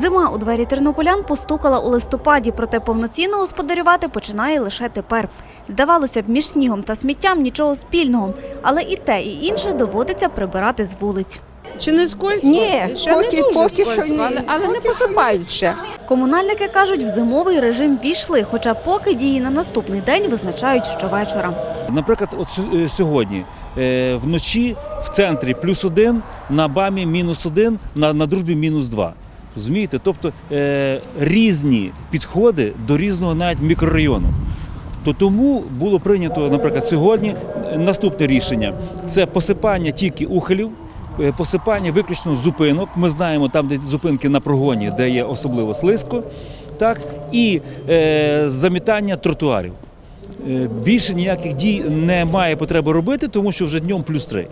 Зима у двері тернополян постукала у листопаді, проте повноцінно господарювати починає лише тепер. Здавалося б, між снігом та сміттям нічого спільного, але і те, і інше доводиться прибирати з вулиць. Чи не скользко? Ні, ще поки- не дуже поки що ні. але, але не Поки що посипають ще. Комунальники кажуть, в зимовий режим війшли, хоча поки дії на наступний день визначають щовечора. Наприклад, от е, сьогодні е, вночі в центрі плюс один, на бамі мінус один, на, на дружбі мінус два. Розумієте? Тобто е, різні підходи до різного навіть мікрорайону. То тому було прийнято, наприклад, сьогодні наступне рішення: це посипання тільки ухилів, е, посипання виключно зупинок. Ми знаємо там, де зупинки на прогоні, де є особливо слизько, так і е, замітання тротуарів. Е, Більше ніяких дій немає потреби робити, тому що вже днем плюс три.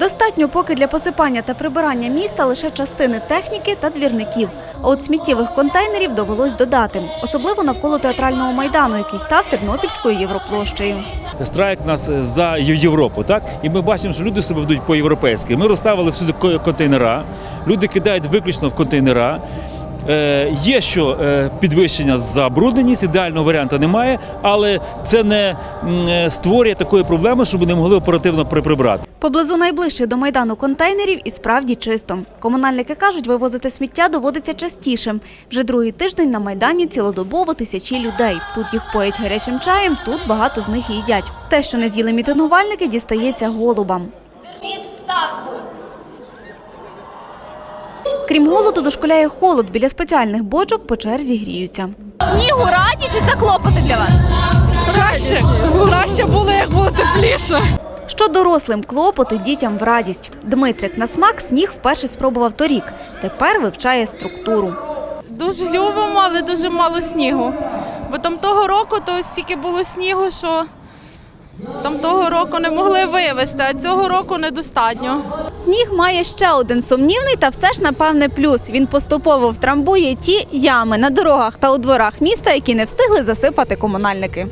Достатньо поки для посипання та прибирання міста лише частини техніки та двірників. А от сміттєвих контейнерів довелось додати, особливо навколо театрального майдану, який став тернопільською європлощею. Страйк нас е, за Європу, так і ми бачимо, що люди себе ведуть по-європейськи. Ми розставили всюди ко- контейнера. Люди кидають виключно в контейнера. Е, є що е, підвищення забрудненість, ідеального варіанту немає, але це не е, створює такої проблеми, щоб не могли оперативно при- прибрати. Поблизу найближчих до майдану контейнерів і справді чисто. Комунальники кажуть, вивозити сміття доводиться частіше. Вже другий тиждень на майдані цілодобово тисячі людей. Тут їх поять гарячим чаєм, тут багато з них їдять. Те, що не з'їли мітингувальники, дістається голубам. Крім голоду, дошкуляє холод. Біля спеціальних бочок по черзі гріються. Снігу раді чи це клопоти для вас? Краще, краще було, як було тепліше. Що дорослим клопоти дітям в радість. Дмитрик на смак сніг вперше спробував торік. Тепер вивчає структуру. Дуже любимо, але дуже мало снігу. Бо там того року то стільки було снігу, що того року не могли вивезти, а цього року недостатньо. Сніг має ще один сумнівний та все ж напевне плюс. Він поступово втрамбує ті ями на дорогах та у дворах міста, які не встигли засипати комунальники.